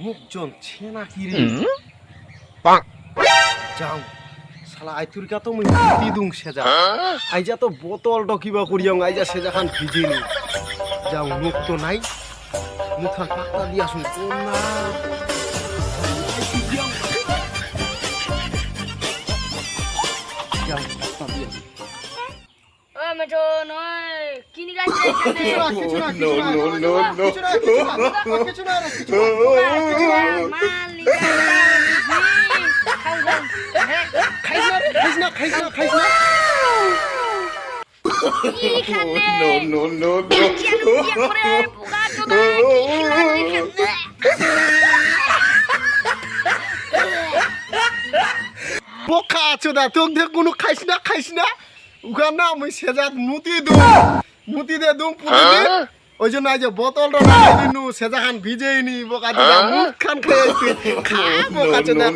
মুখজন ছেনা কি রে পাক। যাও শালা আইতুর কা তো মুই দি দুং সেজা আইজা তো বোতল ডকিবা করিয়াং আইজা সেজা খান ভিজেনি যাও মুখ তো নাই মুখ খান পাকটা দিয়া শুন না যাও পাকটা দিয়া ও মেঠো নয় কিনি কিছু না No, no, no, no. কিছু না কিছু না কিছু না কিছু না মাল খাইস না খাইস না খাইস না না No, no, no, no. বোকা আছো দা তোক কোনো খাইস না খাইস না উখান না আমি সেজাত মুতি দু মুতি দে দুম পুতি দে। ওই জন্য আজ বোতলটা লাগাই দিনু সেজা খান ভিজেই নি বোকা চোদা মুখ খান খেয়ে খা বোকা চোদা.